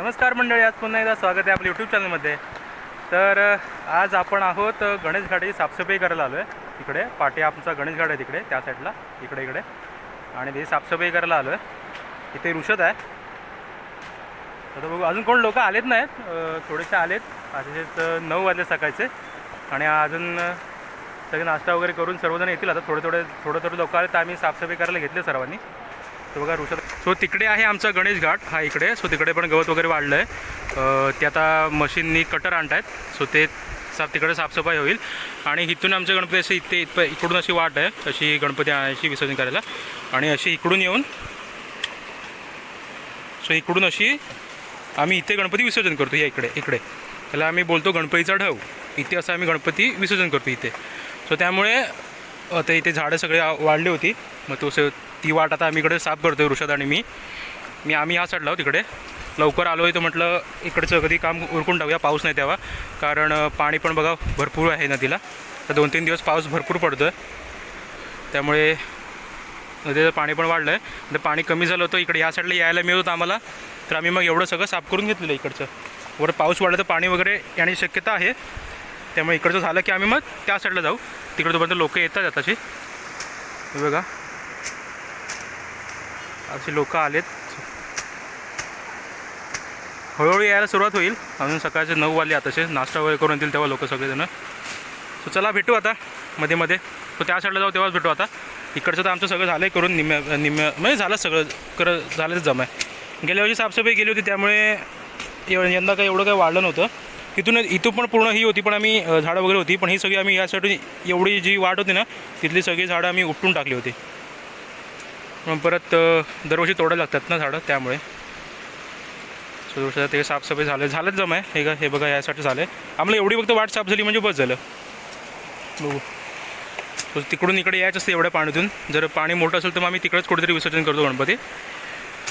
नमस्कार मंडळी आज पुन्हा एकदा स्वागत आहे आपल्या यूट्यूब चॅनलमध्ये तर आज आपण आहोत गणेश घाटाची साफसफाई करायला आलो आहे तिकडे पाठी आमचा गणेश घाट आहे तिकडे त्या साईडला इकडे इकडे. आणि ते साफसफाई करायला आलो आहे इथे ऋषद आहे. आता बघू अजून कोण लोक आलेत नाहीत? थोडेसे आलेत. असेच नऊ वाजले सकाळचे. आणि अजून सगळे नाश्ता वगैरे करून सर्वजण येतील. आता थोडे थोडे थोडं थोडे लोक आले तर आम्ही साफसफाई करायला घेतले सर्वांनी. तो बघा ऋषभ सो तिकडे आहे आमचा गणेश घाट. हा इकडे. सो तिकडे पण गवत वगैरे वाढलं आहे ते आता मशीननी कटर आणत आहेत सो ते साफ तिकडे साफसफाई होईल. आणि इथून आमचे गणपती असे इथे इथं इकडून अशी वाट आहे. अशी गणपती आणायची विसर्जन करायला. आणि अशी इकडून येऊन सो इकडून अशी आम्ही इथे गणपती विसर्जन करतो. या इकडे इकडे. त्याला आम्ही बोलतो गणपतीचा ढव. इथे असं आम्ही गणपती विसर्जन करतो इथे. सो त्यामुळे आता इथे झाडं सगळे वाढली होती. मग तो स- ती वाट आता आम्ही इकडे साफ करतो ऋषद आणि मी. मी आम्ही हा साईडला आहोत तिकडे लवकर आलो आहे तर म्हटलं इकडचं कधी काम उरकून टाकूया पाऊस नाही तेव्हा. कारण पाणी पण बघा भरपूर आहे नदीला. तर दोन तीन दिवस पाऊस भरपूर पडतो आहे त्यामुळे नदीचं पाणी पण वाढलं आहे तर पाणी कमी झालं होतं इकडे या साईडला यायला मिळत होतं आम्हाला. तर आम्ही मग एवढं सगळं साफ करून घेतलेलं इकडचं. वर पाऊस वाढला तर पाणी वगैरे येण्याची शक्यता आहे. त्यामुळे इकडचं झालं की आम्ही मग त्या साईडला जाऊ. तिकडे तोपर्यंत लोक येतात आताशी. बघा. असे लोक आलेत. हळूहळू यायला सुरुवात होईल. अजून सकाळचे नऊ वाजले आताचे. नाश्ता वगैरे करून येतील तेव्हा लोक सगळेजण. सो चला भेटू आता मध्ये मध्ये. सो त्या साईडला जाऊ तेव्हाच भेटू आता. इकडचं तर आमचं सगळं झालं आहे करून निम्म्या निम्म्या म्हणजे झालं सगळं कर झालंच जमाय गेल्या वर्षी साफसफाई केली होती त्यामुळे यंदा काही एवढं काही वाढलं नव्हतं. तिथून इथून पण पूर्ण ही होती पण आम्ही झाडं वगैरे होती पण ही सगळी आम्ही यासाठी एवढी जी वाट होती ना तिथली सगळी झाडं आम्ही उपटून टाकली होती. परत दरवर्षी तोडायला लागतात ना झाडं त्यामुळे. सो ते साफसफाई झालं. झालंच जमा आहे. हे का हे बघा यासाठी झालं आहे आम्हाला एवढी फक्त वाट साफ झाली म्हणजे बस झालं बघू. So तिकडून इकडे यायचं असतं एवढ्या पाण्यातून. जर पाणी मोठं असेल तर मग आम्ही तिकडेच कुठेतरी विसर्जन करतो गणपती.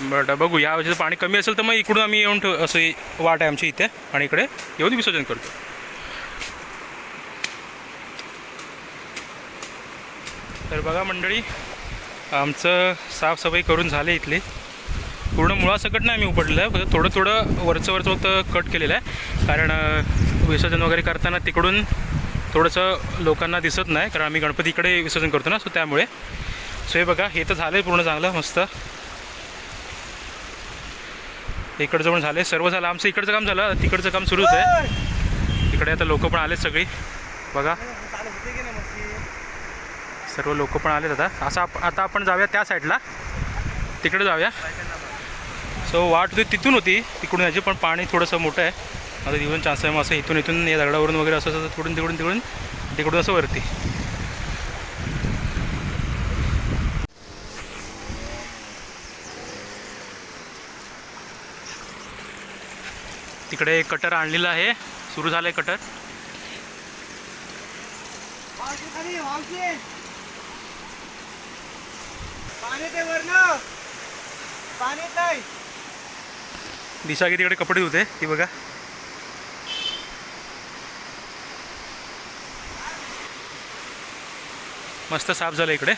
बट बघू. या वर्षी पाणी कमी असेल तर मग इकडून आम्ही येऊन ठेव असं वाट आहे आमची इथे. आणि इकडे येऊन विसर्जन करतो. तर बघा मंडळी आमचं साफसफाई करून झाले इथली. पूर्ण मुळासकट नाही आम्ही उपडलेलं आहे फक्त थोडं थोडं वरचं वरचं फक्त कट केलेलं आहे. कारण विसर्जन वगैरे करताना तिकडून थोडंसं लोकांना दिसत नाही. कारण आम्ही गणपती इकडे विसर्जन करतो ना सो त्यामुळे. सो हे बघा हे तर झालं आहे पूर्ण चांगलं मस्त. इकडचं पण झालं आहे सर्व झालं. आमचं इकडचं काम झालं. तिकडचं काम सुरूच आहे. तिकडे आता लोक पण आले सगळी. बघा. सर्व लोक पण आलेत आता. असं आप आता आपण जाऊया त्या साईडला तिकडे जाऊया. सो वाट होती तिथून होती. तिकडून याची पण पाणी थोडंसं मोठं आहे. आता तिकडून चान्स आहे मग असं इथून इथून या दगडावरून वगैरे असं असं तिकडून तिकडून तिकडून तिकडून असं वरती. तिकडे कटर आणलेलं आहे. सुरू झालं आहे कटर पाणी ते वरनं. पाणी काय दिशा की तिकडे कपडे होते ती बघा. मस्त साफ झालं इकडे.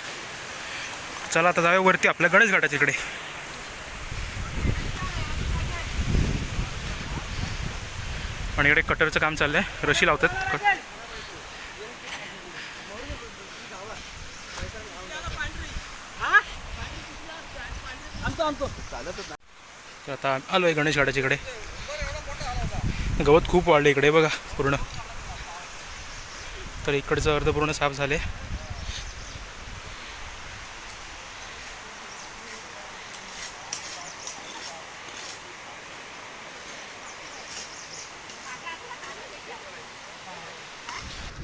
चला आता जाऊया वरती. आपल्या गणेश घाटाच्या इकडे. आणि इकडे कटरचं काम चाललंय. रशी लावतात. कट आणतो आणतो चालत तर आता आलो आहे गणेश घाटाच्या इकडे. गवत खूप वाढलं इकडे बघा पूर्ण. तर इकडचं अर्ध पूर्ण साफ झाले.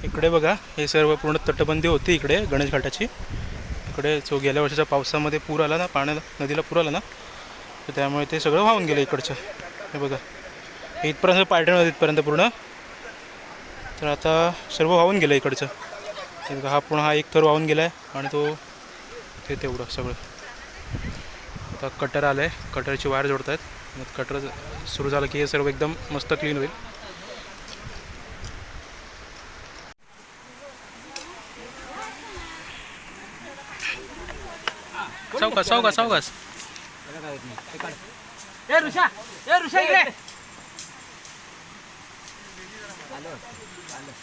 इकडे बघा हे सर्व पूर्ण तटबंदी होती इकडे गणेश घाटाची. इकडे जो गेल्या वर्षाच्या पावसामध्ये पूर आला ना पाण्याला नदीला पूर आला ना तर त्यामुळे ते सगळं वाहून गेलं इकडचं. हे बघा. इथपर्यंत पायटण होतं इथपर्यंत पूर्ण. तर आता सर्व वाहून गेलं इकडचं. हे बघा हा पूर्ण हा एक थर वाहून गेला आहे आणि तो ते तेवढं सगळं. आता कटर आलं आहे कटरची वायर जोडत आहेत मग कटर सुरू झालं की हे सर्व एकदम मस्त क्लीन होईल. सावकाश. सावकाश सावकाश ए ऋषा. ए ऋषा इकडे.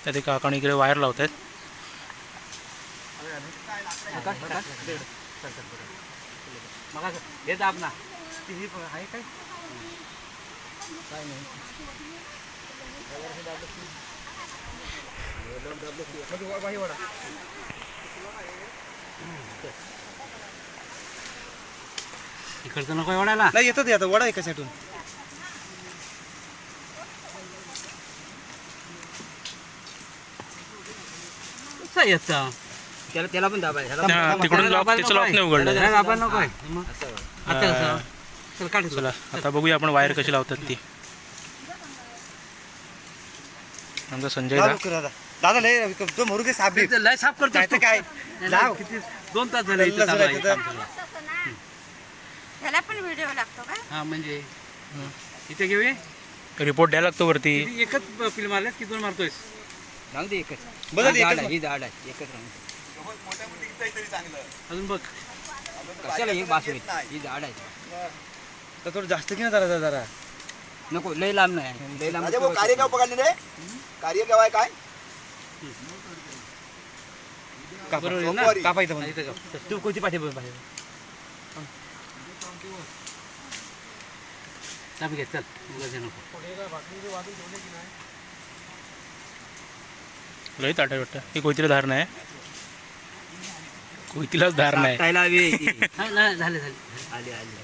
त्या ते काकाने इकडे वायर लावत आहेत मग हे दाब ना. ती ही आहे काय? इकडचं नको एवढायला. नाही येतात आता वडा एका साईडून कसं येतं. त्याला त्याला पण दाबाय हा, तिकडून लॉक त्याचं लॉक नाही उघडलं. दाबायला नको आहे. मग आता कसं? चल काढ चला आता बघूया आपण वायर कशी लावतात ती. आमचा संजय लाव दा लवकर दादा. दादा लय तो मरू दे साबी ते लय साफ करतो तर काय? लाव किती दोन तास झाले इथं चालू आहे काम. ह्याला पण व्हिडिओ लागतो का? हा म्हणजे? इथे घेऊया? रिपोर्ट द्यायला लागतो वरती. किती एकच फिल्म आल्यास की दोन मारतोयस? राहू दे एकच. बघा ही ते झाड एकच आहे ही झाड आहे एकच राहून दे. अजून बघ. कशाला ही बास होईल ही झाड आहे. तर थोडं जास्त घे ना जरा जरा नको लय लांब नाही. लय लांब पकडले रे. आहे काय? कापा. बरोबर आहे ना? हा, इथं. तू कोणती पाठी बघ चाप घे चल उगाच हे नको. लई ताट वाटतं. ही कोयतीला धार नाही. कोयतीलाच धार नाही. हा, झाले झाले. आली आली.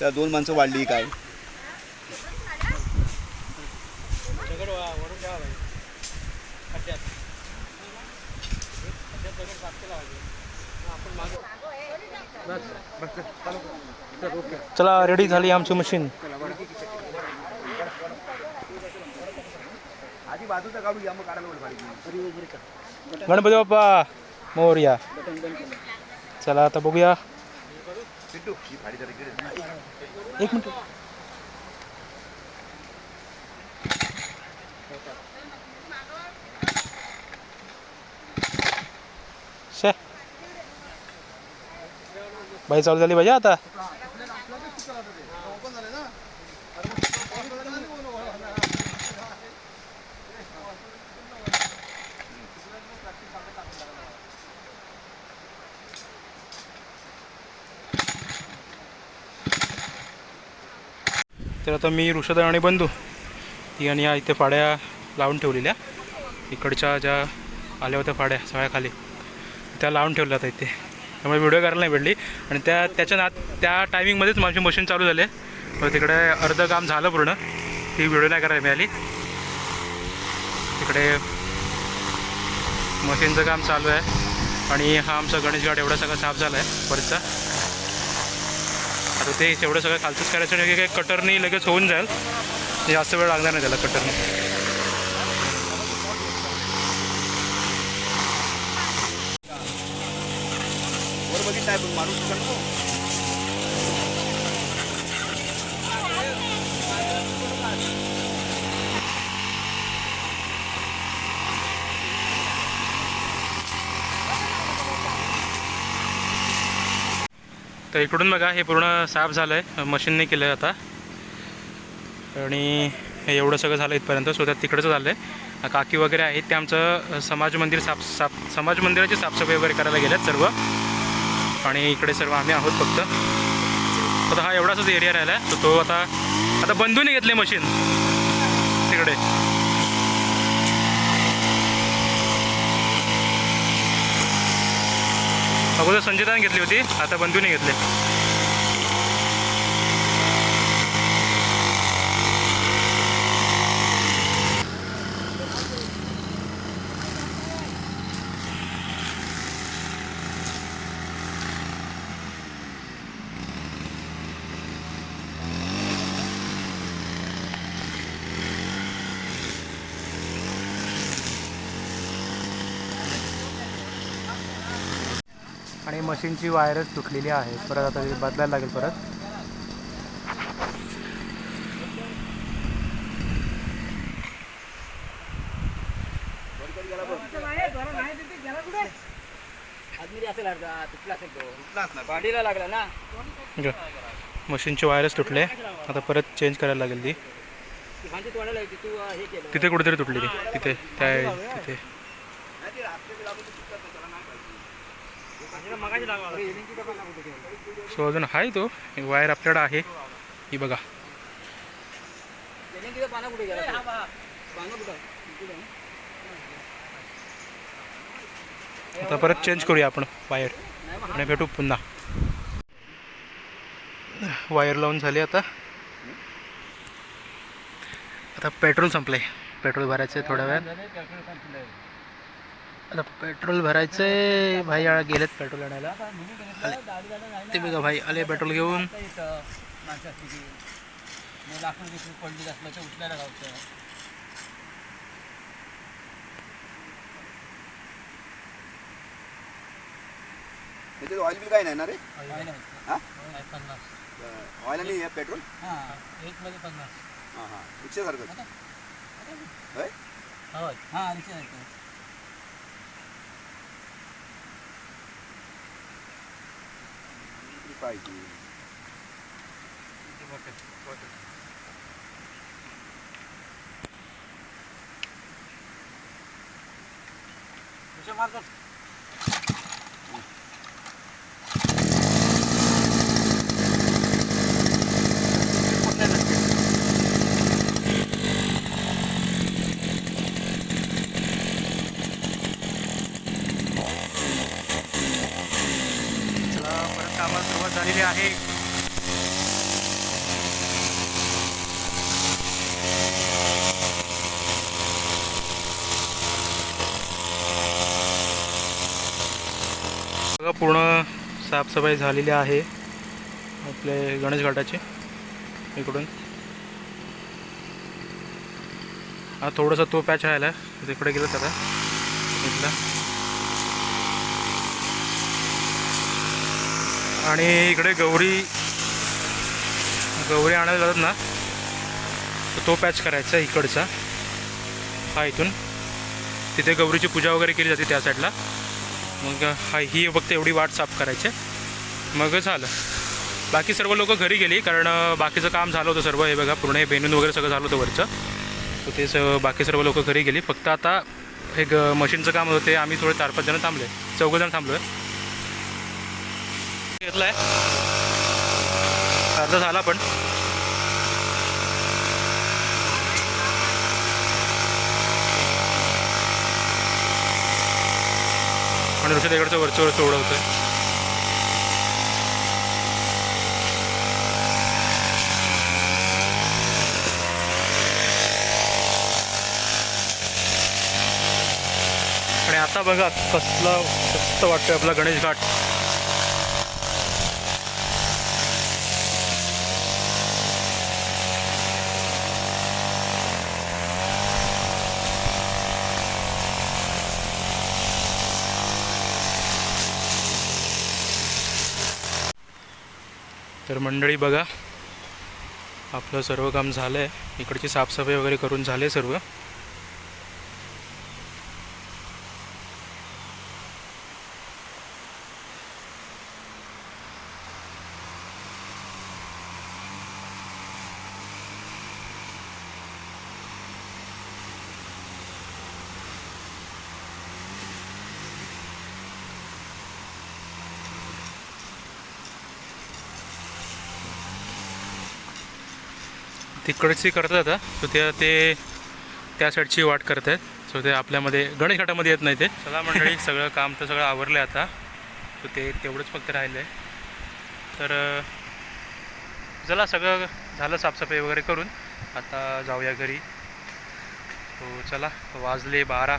त्या दोन माणसं वाढली काय? चला रेडी झाली आमची मशीन आधी बाजूचा काढूया मग काढायला पाहिजे गणपती बाप्पा मोरया. चला आता बघूया. सिद्धू ही भाडी जरा इकडे एक मिनिट. शे. बाई चालू झाली पाहिजे आता. तर आता मी ऋषद आणि बंधू ती आणि या इथे फाड्या लावून ठेवलेल्या. इकडच्या ज्या आल्या होत्या फाड्या सगळ्या खाली त्या लावून ठेवल्या आता इथे. त्यामुळे व्हिडिओ करायला नाही भेटली. आणि त्या त्याच्या ना त्या टायमिंगमध्येच माझी मशीन चालू झाले. तर तिकडे अर्ध काम झालं पूर्ण. ती व्हिडिओ नाही करायला मिळाली. तिकडे मशीनचं काम चालू आहे. आणि हा आमचा गणेश गाड एवढा सगळा साफ झाला आहे परतचा तर ते तेवढं सगळं खालतंच करायचं की काही कटरनी लगेच होऊन जाईल. जास्त वेळ लागणार नाही त्याला कटरनी. बघितलं आहे पण माणूस तर इकडून बघा हे पूर्ण साफ झालं आहे मशीनने केलं आहे आता. आणि हे एवढं सगळं झालं इथपर्यंत सो त्यात तिकडचं झालं आहे काकी वगैरे आहेत ते आमचं समाज मंदिर साफ साफ समाज मंदिराची साफसफाई वगैरे करायला गेल्यात सर्व. आणि इकडे सर्व आम्ही आहोत फक्त. आता हा एवढाच एरिया राहिला आहे तर तो आता आता बंधूने घेतले मशीन. तिकडे. अगोदर संजयदाने घेतली होती आता बंधूने घेतले. आणि मशीनची वायरच तुटलेली आहे. परत आता बदलायला लागेल परत. मशीनची वायरच तुटले. आता परत चेंज करायला लागेल ती. तिथे कुठेतरी तुटली ती. तिथे त्या तिथे. सो अजून आहे तो. वायर आपल्याकडं आहे. ही बघा. आता परत चेंज करूया आपण वायर. आणि भेटू पुन्हा. वायर लावून झाली आता. आता पेट्रोल संपलंय. पेट्रोल भरायचं आहे थोड्या वेळात आता पेट्रोल भरायचं आहे भाई गेलेत पेट्रोल आणायला. आले. ते बघा भाई आले पेट्रोल घेऊन. ऑइल बिल काय नाही ना रे? काय नाही. हा? पन्नास. ऑइल आणि हे पेट्रोल? हां एक मध्ये पन्नास हां हां रिक्षासारखं होय होय हां रिक्षा आहे किती पाहिजे चला परत कामाला सुरुवात आहे. पूर्ण साफसफाई झालेली आहे आपले गणेश घाटाची इकडून. हा थोडासा तो पॅच राहिला तिकडे गेलं त्याला इथला. आणि इकडे गौरी गौरी आणायला जातात ना तर तो पॅच करायचा इकडचा. हा इथून. तिथे गौरीची पूजा वगैरे केली जाते त्या साईडला. मग हा ही फक्त एवढी वाट साफ करायची. मग झालं. बाकी सर्व लोक घरी गेली कारण बाकीचं काम झालं होतं सर्व हे बघा पूर्ण हे बेनून वगैरे सगळं झालं होतं वरचं. तर ते स बाकी सर्व लोक घरी गेली. फक्त आता हे ग मशीनचं काम होतं ते आम्ही थोडे चार पाच जण थांबले चौघजण थांबलो आहे घेतलाय. अर्धा झाला पण. आणि दुसऱ्या तिकडचं वरचं वरचं उडवतोय. आणि आता बघा कसला मस्त वाटतोय आपला गणेश घाट. तर मंडळी बघा आपलं सर्व काम झालं आहे इकडची साफसफाई वगैरे करून झाले सर्व. तिकडची करतात आता. सो त्या ते त्या साईडची वाट करत आहेत. सो ते आपल्यामध्ये गणेश घाटामध्ये येत नाही ते. चला मंडळी सगळं काम तर सगळं आवरलं आहे आता. सो ते तेवढंच फक्त राहिलं आहे तर चला सगळं झालं साफसफाई वगैरे करून. आता जाऊया घरी. तो चला वाजले बारा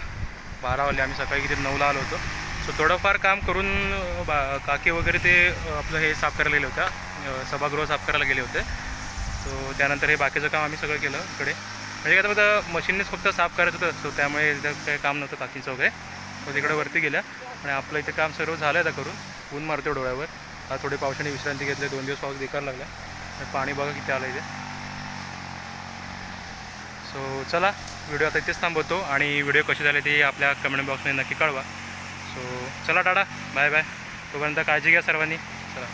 बारा वाजले. आम्ही सकाळी किती नऊला आलो होतो. सो थोडंफार काम करून बा काकी वगैरे ते आपलं हे साफ करायला गेले होत्या सभागृह साफ करायला गेले होते. सो त्यानंतर हे बाकीचं काम आम्ही सगळं केलं इकडे. म्हणजे काय फक्त मशीननेच फक्त साफ करायचं होतं. सो त्यामुळे इथं काही काम नव्हतं बाकीचं वगैरे. सो तिकडे वरती गेल्या. आणि आपलं इथे काम सर्व झालं आता करून. ऊन मारतो डोळ्यावर. आता थोडी पावसाने विश्रांती घेतली. दोन दिवस पाऊस बेकार लागला. आणि पाणी बघा किती आलं इथे. सो चला. व्हिडिओ आता इथेच थांबवतो. आणि व्हिडिओ कसे झाले ते आपल्या कमेंट बॉक्समध्ये नक्की कळवा. सो चला टाटा. बाय बाय तोपर्यंत काळजी घ्या सर्वांनी. चला.